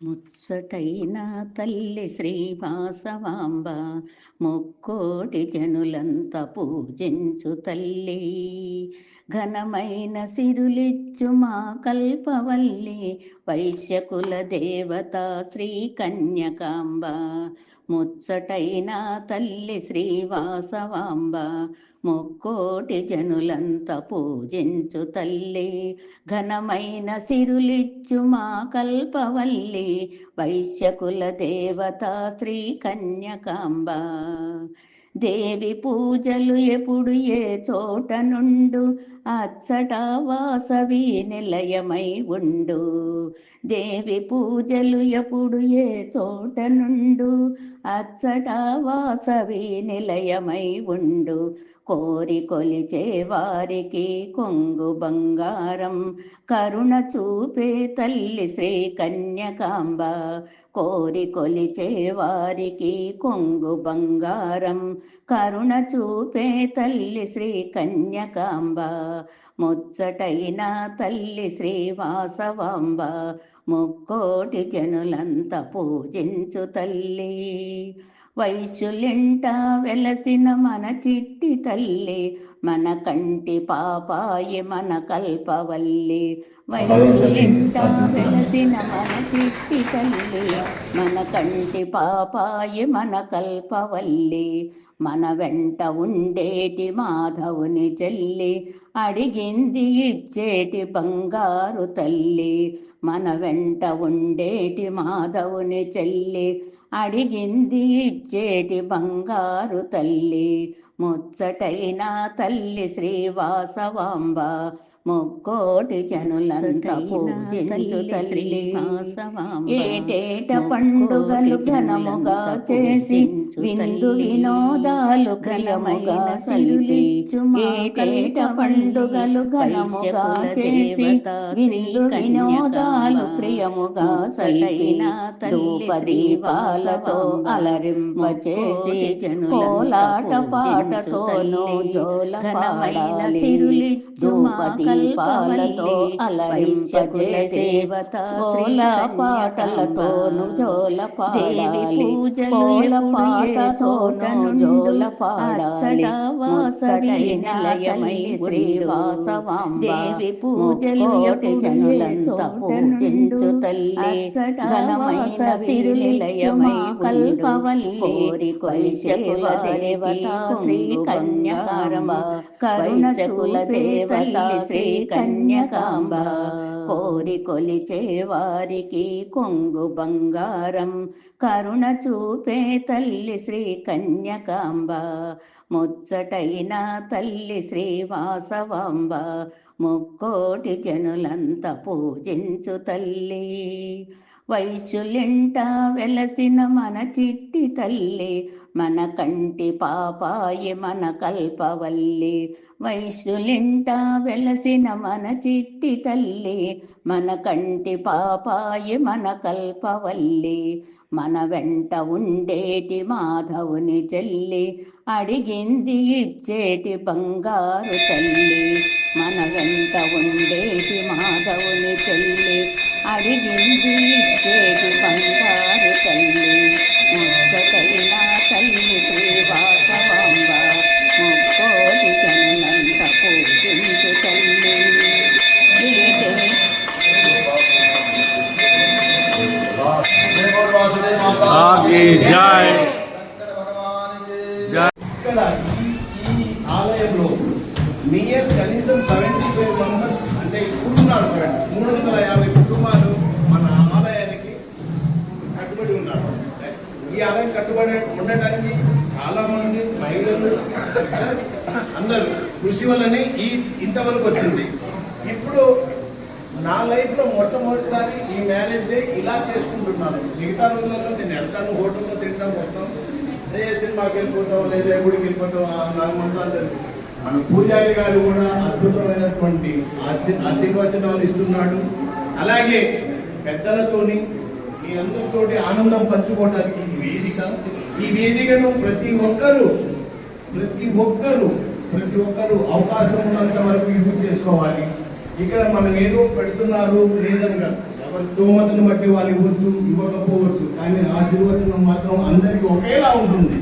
ముచ్చటైన తల్లి శ్రీవాసవాంబ ముక్కోటి జనులంత పూజించు తల్లి. ఘనమైన సిరులిచ్చు మా కల్పవల్లి వైశ్యకుల దేవత శ్రీ కన్యకాంబ ముచ్చటైన తల్లి శ్రీవాసవాంబ ముక్కోటి జనులంత పూజించు తల్లి. ఘనమైన సిరులిచ్చు మా కల్పవల్లి వైశ్యకుల దేవత శ్రీ కన్యకాంబ. దేవి పూజలు ఎప్పుడు ఏ చోట నుండు? అచ్చట వాసవి నిలయమై ఉండు. దేవి పూజలు ఎప్పుడు ఏ చోట నుండు? అచ్చట వాసవి నిలయమై ఉండు. కోరి కొలిచే వారికి కొంగు బంగారం కరుణ చూపే తల్లి శ్రీ కన్యకాంబ. కోరి కొలిచే వారికి కొంగు బంగారం కరుణ చూపే తల్లి శ్రీ కన్యకాంబ. ముచ్చటైన తల్లి శ్రీ వాసవాంబ ముక్కోటి జనులంత పూజించు తల్లి. వైశ్యులింట వెలసిన మన చిట్టి తల్లి మన కంటి పాపాయి మన కల్పవల్లి. వైశ్యులింట వెలసిన మన చిట్టి తల్లి మన కంటి పాపాయి మన కల్పవల్లి. మన వెంట ఉండేటి మాధవుని చెల్లి అడిగింది ఇచ్చేటి బంగారు తల్లి. మన వెంట ఉండేటి మాధవుని చెల్లి? అడిగింది ఇచ్చేటి బంగారు తల్లి. ముచ్చటైన తల్లి శ్రీవాసవాంబ ముక్కోటి జనులంతా పూజించు తల్లి ఏటేట పండుగలు ఘనముగా చేసి విందు వినోదాలు ప్రియముగా సలిపి ఏటేట పండుగలు ఘనముగా చేసి విందు వినోదాలు ప్రియముగా సలిపిన ధూప దీపాలతో అలరింప చేసి కోలాట పాటతోనూ జోల పాడాలి ధూప దీపాలతో అలరింపజేసి కోల పాటలతోను జోల పాడాలి. కోల పాటతోను జోల పాడాలి. ముచ్చటైన నిలయమై శ్రీవాసవాంబ దేవి పూజలు జనులంతా పూజించు తల్లి. ఘనమైన సిరునిలయమై కల్పవల్లి వైశ్యకుల దేవత శ్రీ కన్యకారమ్మ. కరుణకుల దేవత శ్రీ కన్యకాంబ. కోరి కొలిచే వారికి కొంగు బంగారం. కరుణ చూపే తల్లి శ్రీ కన్యకాంబ. ముచ్చటైన తల్లి శ్రీవాసవాంబ ముక్కోటి జనులంత పూజించు తల్లి. వైశ్యులెంట వెలసిన మన చిట్టి తల్లి మన కంటి పాపాయి మన కల్పవల్లి. వైశ్యులెంట వెలసిన మన చిట్టి తల్లి మన కంటి పాపాయి మన కల్పవల్లి. మన వెంట ఉండేటి మాధవుని చెల్లి అడిగింది ఇచ్చేటి బంగారు తల్లి. మన వెంట ఉండేటి మాధవుని చెల్లి అడిగింది ఇచ్చేటి బంగారు తల్లి ముచ్చటైన తల్లి శ్రీవాసవాంబ ముక్కోటి జనంత పూజించు తల్లి ఇక్కడ ఈ ఆలయంలో నియర్ కనీసం సెవెంటీ ఫైవ్ మెంబర్స్ అంటే ఇప్పుడున్నారు సెవెంటీ మూడు వందల యాభై కుటుంబాలు మన ఆలయానికి కట్టుబడి ఉన్నారు ఈ ఆలయం కట్టుబడి ఉండటానికి చాలా మంది మహిళలు అందరూ కృషి వల్లనే ఈ ఇంతవరకు వచ్చింది. ఇప్పుడు నా లైఫ్లో మొట్టమొదటిసారి ఈ మ్యారేజ్ డే ఇలా చేసుకుంటున్నాను. మిగతా రోజులలో నేను వెళ్తాను హోటల్లో తింటాం మొత్తం ఏ సినిమాకి వెళ్ళిపోతాం లేదా గుడికి వెళ్ళిపోతాం ఆ నాలుగు మంత్రాలు మన పూజారి గారు కూడా అద్భుతమైనటువంటి ఆశీ- ఆశీర్వచనాలు ఇస్తున్నాడు. అలాగే పెద్దలతోని మీ అందరితోటి ఆనందం పంచుకోవడానికి ఈ వేదికను ప్రతి ఒక్కరూ ప్రతి ఒక్కరూ ప్రతి ఒక్కరూ అవకాశం ఉన్నంత వరకు యూజ్ చేసుకోవాలి. ఇక్కడ మనం ఏదో పెడుతున్నారు లేదని కాదు. ఎవరి స్తోమతను బట్టి వాళ్ళు ఇవ్వచ్చు ఇవ్వకపోవచ్చు కానీ ఆశీర్వచనం మాత్రం అందరికీ ఒకేలా ఉంటుంది.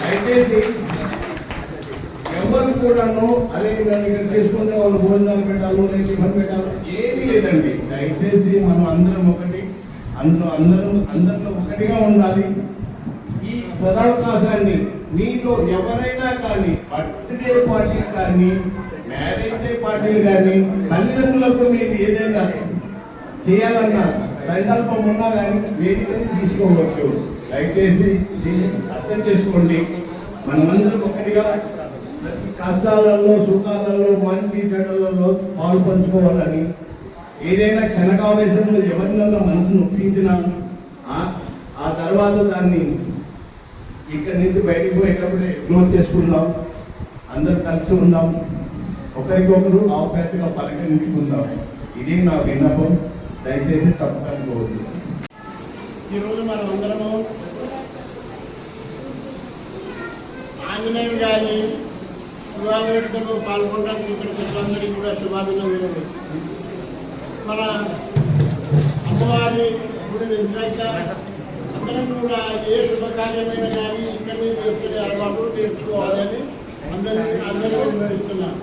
దయచేసి ఎవరు కూడాను అదే నన్ను ఇక్కడ చేసుకుంటే వాళ్ళు భోజనాలు పెట్టాలో నేను టిఫిన్ పెట్టాలో ఏమీ లేదండి. దయచేసి మనం అందరం ఒకటి అందరూ అందరిలో ఒకటిగా ఉండాలి. ఈ సదవకాశాన్ని మీలో ఎవరైనా కానీ బర్త్డే పార్టీ కానీ మ్యారేజ్ డే పార్టీలు కానీ తల్లిదండ్రులకు మీరు ఏదైనా చేయాలన్నా సంకల్పం ఉన్నా కానీ వేదికను తీసుకోవచ్చు. దయచేసి దీన్ని అర్థం చేసుకోండి. మనమందరం ఒకటిగా కష్టాలలో సుఖాలలో మంచి చెడులలో పాలు పంచుకోవాలని ఏదైనా క్షణకావేశంలో ఎవరినన్నా మనసు ఒప్పించినా ఆ- తర్వాత దాన్ని ఇక్కడి నుంచి బయటకు పోయేటప్పుడే ఇగ్నోర్ చేసుకుందాం. అందరు కలిసి ఉందాం. ఒకరికొకరు ఆప్యాయతగా పలకరించుకుందాం. ఇది నా విన్నపం. దయచేసి తప్పనుకోవద్దు ఈరోజు మనం అందరము ఆంజనేయుడు గారి శుభావేడుకలో పాల్గొనడానికి ఇక్కడికి వచ్చినందరికీ కూడా శుభాభినందనలు. మన అమ్మవారి గుడి వెళ్ళినాక అందరం కూడా ఏ శుభకార్యమైన కానీ ఇక్కడి చేసుకునే అలవాటు నేర్చుకోవాలని అందరినీ అందరూ వివరిస్తున్నాం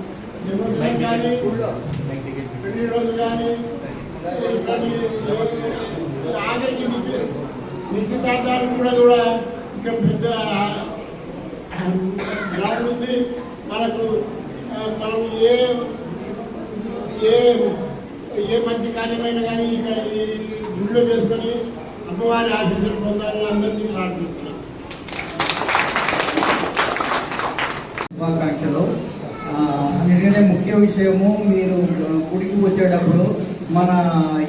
జన్మదినం కానీ పెళ్ళి రోజు కానీ ఆఖరికి నిత్య- నిశ్చితార్థాలు కూడా కూడా ఇంకా పెద్ద దాని మనకు మనం ఏ ఏ ఏ మంచి కార్యమైనా కానీ ఇక్కడ ఈ గుడిలో చేసుకొని అమ్మవారి ఆశీస్సులు పొందాలని అందరినీ ప్రార్థిస్తున్నాం. శుభాకాంక్షలు. ఆ, ముఖ్య విషయము మీరు గుడికి వచ్చేటప్పుడు మన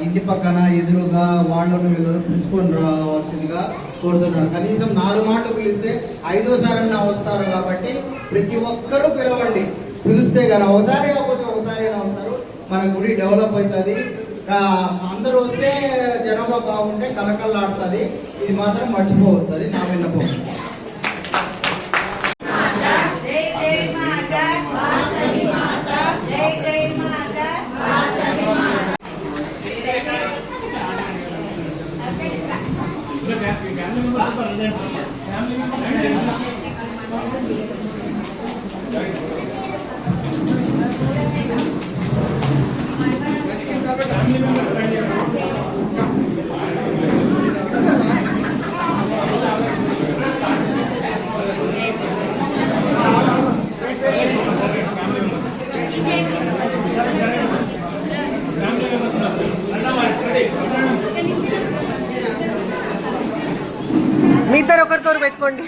ఇంటి పక్కన ఎదురుగా వాళ్ళను వీళ్ళను పిలుచుకొని రావాల్సిందిగా కోరుతున్నాను. కనీసం నాలుగు మాటలు పిలిస్తే ఐదోసారి వస్తారు కాబట్టి ప్రతి ఒక్కరూ పిలవండి. పిలిస్తే కానీ ఒకసారి కాకపోతే ఒకసారి అయినా మన గుడి డెవలప్ అవుతుంది. అందరూ వస్తే జనాభా బాగుంటే కలకల్లాడుతుంది ఇది మాత్రం మర్చిపోవద్దు నా విన్నపం. మీ ఇద్దరు ఒకరికొరు పెట్టుకోండి.